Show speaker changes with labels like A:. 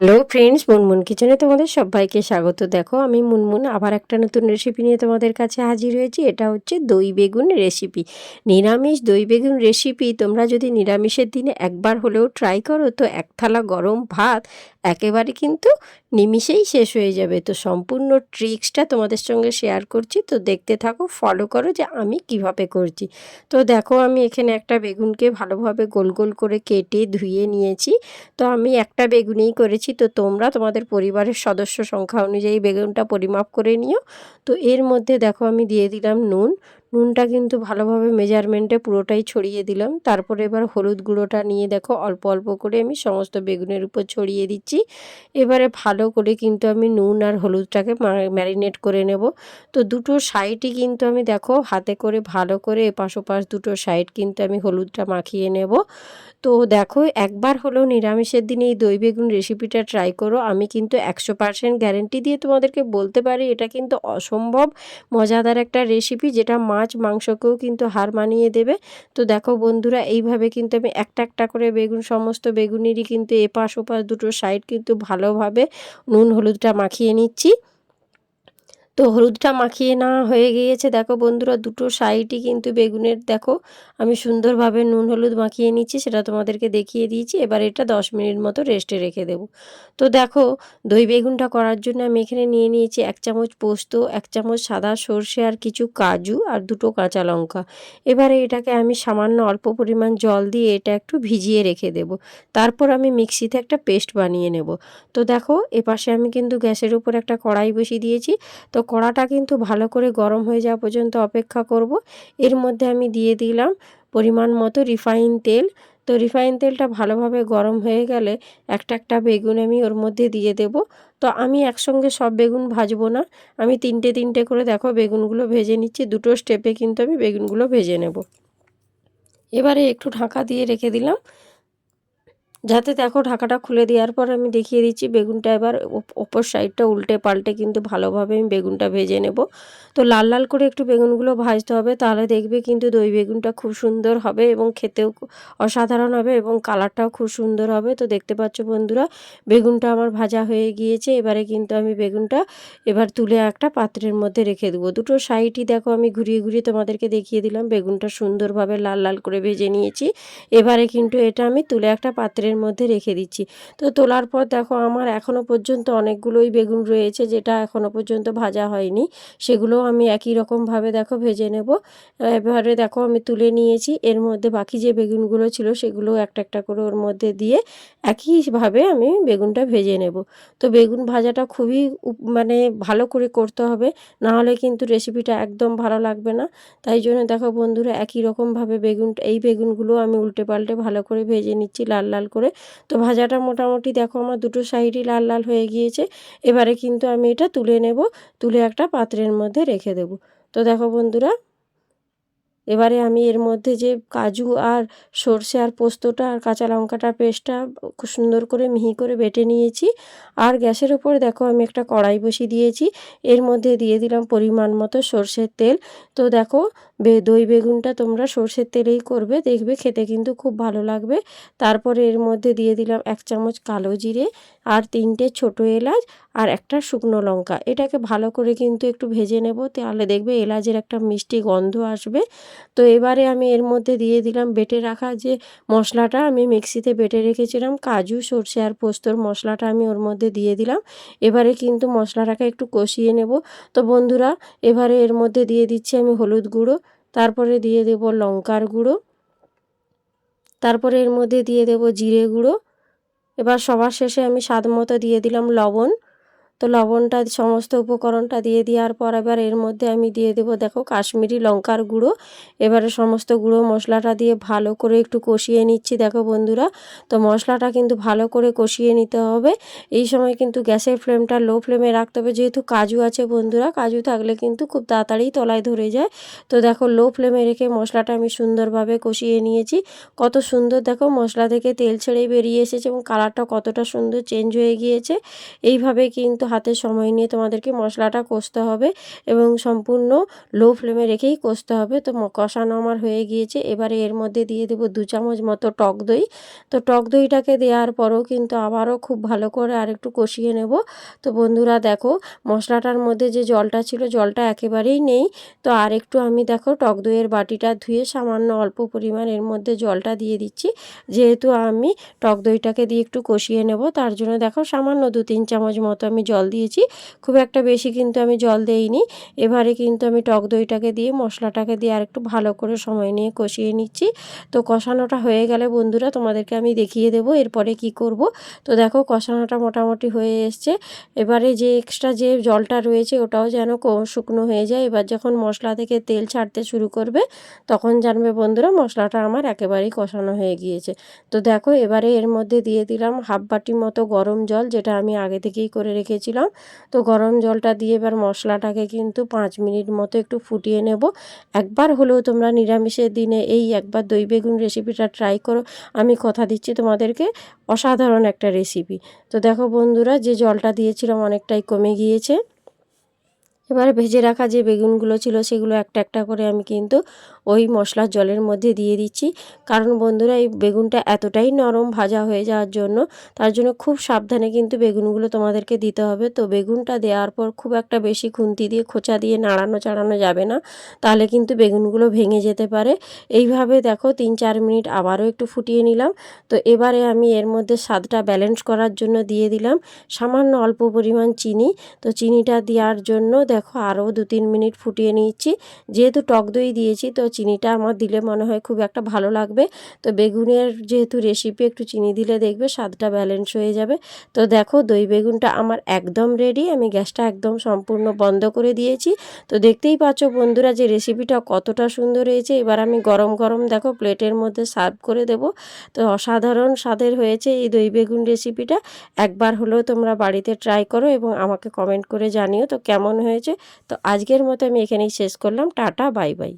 A: Hello friends Munmun কিচেনে তোমাদের সবাইকে স্বাগত। দেখো, আমি মুনমুন আবার একটা নতুন রেসিপি নিয়ে তোমাদের কাছে হাজির হয়েছি। এটা হচ্ছে দই বেগুন রেসিপি নিরামিষ দই বেগুন রেসিপি তোমরা যদি নিরামিষের দিনে একবার হলেও ট্রাই করো, তো এক থালা গরম ভাত একেবারে কিন্তু নিমিষেই শেষ হয়ে যাবে। তো সম্পূর্ণ ট্রিক্সটা তোমাদের সঙ্গে শেয়ার করছি। তো দেখতে থাকো ফলো করো যে আমি কীভাবে করছি। তো দেখো, আমি এখানে একটা বেগুনকে ভালোভাবে গোল গোল করে কেটে ধুয়ে নিয়েছি। তো আমি একটা বেগুনেই করেছি। তো তোমরা তোমাদের পরিবারের সদস্য সংখ্যা অনুযায়ী বেগুনটা পরিমাপ করে নিও। তো এর মধ্যে দেখো, আমি দিয়ে দিলাম নুন। নুনটা কিন্তু ভালোভাবে মেজারমেন্টে পুরোটাই ছড়িয়ে দিলাম। তারপরে এবার হলুদ গুঁড়োটা নিয়ে দেখো, অল্প অল্প করে আমি সমস্ত বেগুনের উপর ছড়িয়ে দিচ্ছি। এবারে ভালো করে কিন্তু আমি নুন আর হলুদটাকে ম্যারিনেট করে নেব। তো দুটো সাইডই কিন্তু আমি দেখো, হাতে করে ভালো করে এপাশ ওপাশ দুটো সাইড কিন্তু আমি হলুদটা মাখিয়ে নেব। তো দেখো, একবার হলেও নিরামিষের দিনে এই দই বেগুন রেসিপিটা ট্রাই করো। আমি কিন্তু একশো পার্সেন্ট গ্যারেন্টি দিয়ে তোমাদেরকে বলতে পারি, এটা কিন্তু অসম্ভব মজাদার একটা রেসিপি যেটা মাছ, মাংসকেও কিন্তু হার মানিয়ে দেবে। তো দেখো বন্ধুরা, এইভাবে কিন্তু আমি একটা একটা করে বেগুন, সমস্ত বেগুনেরই কিন্তু এপাশ ওপাশ দুটো সাইড কিন্তু ভালোভাবে নুন, হলুদটা মাখিয়ে নিচ্ছি। তো হলুদটা মাখিয়ে নেওয়া হয়ে গিয়েছে। দেখো বন্ধুরা, দুটো সাইডই কিন্তু বেগুনের। দেখো, আমি সুন্দরভাবে নুন হলুদ মাখিয়ে নিচ্ছি, সেটা তোমাদেরকে দেখিয়ে দিয়েছি। এবার এটা দশ মিনিট মতো রেস্টে রেখে দেব। তো দেখো, দই বেগুনটা করার জন্য আমি এখানে নিয়ে নিয়েছি এক চামচ পোস্ত, এক চামচ সাদা সর্ষে আর কিছু কাজু আর দুটো কাঁচা লঙ্কা। এবারে এটাকে আমি সামান্য অল্প পরিমাণ জল দিয়ে এটা একটু ভিজিয়ে রেখে দেব। তারপর আমি মিক্সিতে একটা পেস্ট বানিয়ে নেব। তো দেখো, এপাশে আমি কিন্তু গ্যাসের উপর একটা কড়াই বসিয়ে দিয়েছি। তো কড়াটা কিন্তু ভালো করে গরম হয়ে যাওয়া পর্যন্ত অপেক্ষা করব। এর মধ্যে আমি দিয়ে দিলাম পরিমাণ মতো রিফাইন তেল। তো রিফাইন তেলটা ভালোভাবে গরম হয়ে গেলে একটা একটা বেগুন আমি ওর মধ্যে দিয়ে দেব। তো আমি একসঙ্গে সব বেগুন ভাজবো না। আমি তিনটে তিনটে করে দেখো বেগুনগুলো ভেজে নিচ্ছি। দুটো স্টেপে কিন্তু আমি বেগুনগুলো ভেজে নেব। এবারে একটু ঢাকা দিয়ে রেখে দিলাম। যাতে দেখো ঢাকাটা খুলে দেওয়ার পর আমি দেখিয়ে দিচ্ছি বেগুনটা এবার ওপর সাইডটা উল্টে পাল্টে কিন্তু ভালোভাবে আমি বেগুনটা ভেজে নেব। তো লাল লাল করে একটু বেগুনগুলো ভাজতে হবে, তাহলে দেখবে কিন্তু দই বেগুনটা খুব সুন্দর হবে এবং খেতেও অসাধারণ হবে এবং কালারটাও খুব সুন্দর হবে। তো দেখতে পাচ্ছ বন্ধুরা, বেগুনটা আমার ভাজা হয়ে গিয়েছে, এবারে কিন্তু আমি বেগুনটা এবার তুলে একটা পাত্রের মধ্যে রেখে দেবো। দুটো সাইডই দেখো আমি ঘুরিয়ে ঘুরিয়ে তোমাদেরকে দেখিয়ে দিলাম, বেগুনটা সুন্দরভাবে লাল লাল করে ভেজে নিয়েছি। এবারে কিন্তু এটা আমি তুলে একটা পাত্রের পাত্রের মধ্যে রেখে দিচ্ছি। তো তোলার পর দেখো আমার এখনও পর্যন্ত অনেকগুলোই বেগুন রয়েছে যেটা এখনও পর্যন্ত ভাজা হয়নি। সেগুলোও আমি একই রকমভাবে দেখো ভেজে নেব। এবারে দেখো আমি তুলে নিয়েছি। এর মধ্যে বাকি যে বেগুনগুলো ছিল সেগুলো একটা একটা করে ওর মধ্যে দিয়ে একইভাবে আমি বেগুনটা ভেজে নেব। তো বেগুন ভাজাটা খুবই মানে ভালো করে করতে হবে। নাহলে কিন্তু রেসিপিটা একদম ভালো লাগবে না। তাই জন্য দেখো বন্ধুরা একই রকমভাবে বেগুন, এই বেগুনগুলো আমি উল্টে পাল্টে ভালো করে ভেজে নিচ্ছি। লাল লাল করে তো ভাজাটা মোটামুটি দেখো আমার দুটো সাইডই লাল লাল হয়ে গিয়েছে। এবারে কিন্তু আমি এটা তুলে নেব, তুলে একটা পাত্রের মধ্যে রেখে দেব। তো দেখো বন্ধুরা, এবারে আমি এর মধ্যে যে কাজু আর সর্ষে আর পোস্তটা আর কাঁচা লঙ্কাটার পেস্টটা খুব সুন্দর করে মিহি করে বেটে নিয়েছি। আর গ্যাসের ওপর দেখো আমি একটা কড়াই বসিয়ে দিয়েছি। এর মধ্যে দিয়ে দিলাম পরিমাণ মতো সর্ষের তেল। তো দেখো দই বেগুনটা তোমরা সর্ষের তেলেই করবে, দেখবে খেতে কিন্তু খুব ভালো লাগবে। তারপরে এর মধ্যে দিয়ে দিলাম এক চামচ কালো জিরে আর তিনটে ছোটো এলাচ আর একটা শুকনো লঙ্কা। এটাকে ভালো করে কিন্তু একটু ভেজে নেব, তাহলে দেখবে এলাচের একটা মিষ্টি গন্ধ আসবে। তো এবারে আমি এর মধ্যে দিয়ে দিলাম, বেটে রাখা যে মশলাটা আমি মিক্সিতে বেটে রেখেছিলাম, কাজু, সর্ষে আর পোস্তর মশলাটা আমি ওর মধ্যে দিয়ে দিলাম। এবারে কিন্তু মশলাটাকে একটু কষিয়ে নেব। তো বন্ধুরা, এবারে এর মধ্যে দিয়ে দিচ্ছি আমি হলুদ গুঁড়ো তারপরে দিয়ে দেব লঙ্কার গুঁড়ো। তারপরে এর মধ্যে দিয়ে দেব জিরে গুঁড়ো। এবার সবার শেষে আমি স্বাদ মতো দিয়ে দিলাম লবণ। তো লবণটা, সমস্ত উপকরণটা দিয়ে দেওয়ার পর এবার এর মধ্যে আমি দিয়ে দেবো, দেখো কাশ্মীরি লঙ্কার গুঁড়ো। এবারে সমস্ত গুঁড়ো মশলাটা দিয়ে ভালো করে একটু কষিয়ে নিচ্ছি, দেখো বন্ধুরা। তো মশলাটা কিন্তু ভালো করে কষিয়ে নিতে হবে। এই সময় কিন্তু গ্যাসের ফ্লেমটা লো ফ্লেমে রাখতে হবে, যেহেতু কাজু আছে বন্ধুরা, কাজু থাকলে কিন্তু খুব তাড়াতাড়ি তলায় ধরে যায়। তো দেখো লো ফ্লেমে রেখে মশলাটা আমি সুন্দরভাবে কষিয়ে নিয়েছি। কত সুন্দর দেখো মশলা থেকে তেল ছেড়ে বেরিয়ে এসেছে এবং কালারটা কতটা সুন্দর চেঞ্জ হয়ে গিয়েছে। এইভাবে কিন্তু হাতে সময় নিয়ে তোমাদেরকে মশলাটা কষতে হবে এবং সম্পূর্ণ লো ফ্লেমে রেখেই কষতে হবে। তো কষানো আমার হয়ে গিয়েছে। এবারে এর মধ্যে দিয়ে দেবো দু চামচ মতো টক দই। তো টক দইটাকে দেওয়ার পরও কিন্তু আবারও খুব ভালো করে আর একটু কষিয়ে নেব। তো বন্ধুরা দেখো, মশলাটার মধ্যে যে জলটা ছিল, জলটা একেবারেই নেই। তো আর একটু আমি দেখো, টক দইয়ের বাটিটা ধুয়ে সামান্য অল্প পরিমাণ এর মধ্যে জলটা দিয়ে দিচ্ছি। যেহেতু আমি টক দইটাকে দিয়ে একটু কষিয়ে নেব, তার জন্য দেখো সামান্য দু তিন চামচ মতো আমি জল দিয়েছি। খুব একটা বেশি কিন্তু আমি জল দেইনি। এবারে কিন্তু আমি টক দইটাকে দিয়ে, মশলাটাকে দিয়ে আর একটু ভালো করে সময় নিয়ে কষিয়ে নিচ্ছি। তো কষানোটা হয়ে গেলে বন্ধুরা তোমাদেরকে আমি দেখিয়ে দেবো এরপরে কি করব। তো দেখো কষানোটা মোটামুটি হয়ে এসছে। এবারে যে এক্সট্রা যে জলটা রয়েছে ওটাও যেন শুকনো হয়ে যায়। এবার যখন মশলা থেকে তেল ছাড়তে শুরু করবে, তখন জানবে বন্ধুরা মশলাটা আমার একেবারেই কষানো হয়ে গিয়েছে। তো দেখো এবারে এর মধ্যে দিয়ে দিলাম হাফ বাটি মতো গরম জল, যেটা আমি আগে থেকেই করে রেখেছিলাম তো গরম জলটা দিয়ে এবার মশলাটাকে কিন্তু পাঁচ মিনিট মতো একটু ফুটিয়ে নেব। একবার হলেও তোমরা নিরামিষের দিনে এই একবার দই বেগুন রেসিপিটা ট্রাই করো। আমি কথা দিচ্ছি তোমাদেরকে অসাধারণ একটা রেসিপি তো দেখো বন্ধুরা, যে জলটা দিয়েছিলাম অনেকটাই কমে গিয়েছে। এবারে ভেজে রাখা যে বেগুনগুলো ছিল সেগুলো একটা একটা করে আমি কিন্তু ওই মশলার জলের মধ্যে দিয়ে দিচ্ছি। কারণ বন্ধুরা, এই বেগুনটা এতটাই নরম ভাজা হয়ে যাওয়ার জন্য, তার জন্য খুব সাবধানে কিন্তু বেগুনগুলো তোমাদেরকে দিতে হবে। তো বেগুনটা দেওয়ার পর খুব একটা বেশি খুন্তি দিয়ে, খোঁচা দিয়ে নাড়ানো চাড়ানো যাবে না। তাহলে কিন্তু বেগুনগুলো ভেঙে যেতে পারে। এইভাবে দেখো, তিন চার মিনিট আবারও একটু ফুটিয়ে নিলাম। তো এবারে আমি এর মধ্যে স্বাদটা ব্যালেন্স করার জন্য দিয়ে দিলাম সামান্য অল্প পরিমাণ চিনি। তো চিনিটা দেওয়ার জন্য দেখো, আরও দু তিন মিনিট ফুটিয়ে নিচ্ছি। যেহেতু টক দই দিয়েছি, তো চিনিটা আমার দিলে মনে হয় খুব একটা ভালো লাগবে। তো বেগুনের যেহেতু রেসিপি একটু চিনি দিলে দেখবে স্বাদটা ব্যালেন্স হয়ে যাবে। তো দেখো দই বেগুনটা আমার একদম রেডি আমি গ্যাসটা একদম সম্পূর্ণ বন্ধ করে দিয়েছি। তো দেখতেই পাচ্ছ বন্ধুরা যে রেসিপিটা কতটা সুন্দর হয়েছে। এবার আমি গরম গরম দেখো প্লেটের মধ্যে সার্ভ করে দেব। তো অসাধারণ স্বাদের হয়েছে এই দই বেগুন রেসিপিটা একবার হলেও তোমরা বাড়িতে ট্রাই করো এবং আমাকে কমেন্ট করে জানিও তো কেমন হয়েছে। তো আজকের মতো আমি এখানেই শেষ করলাম। Tata bye bye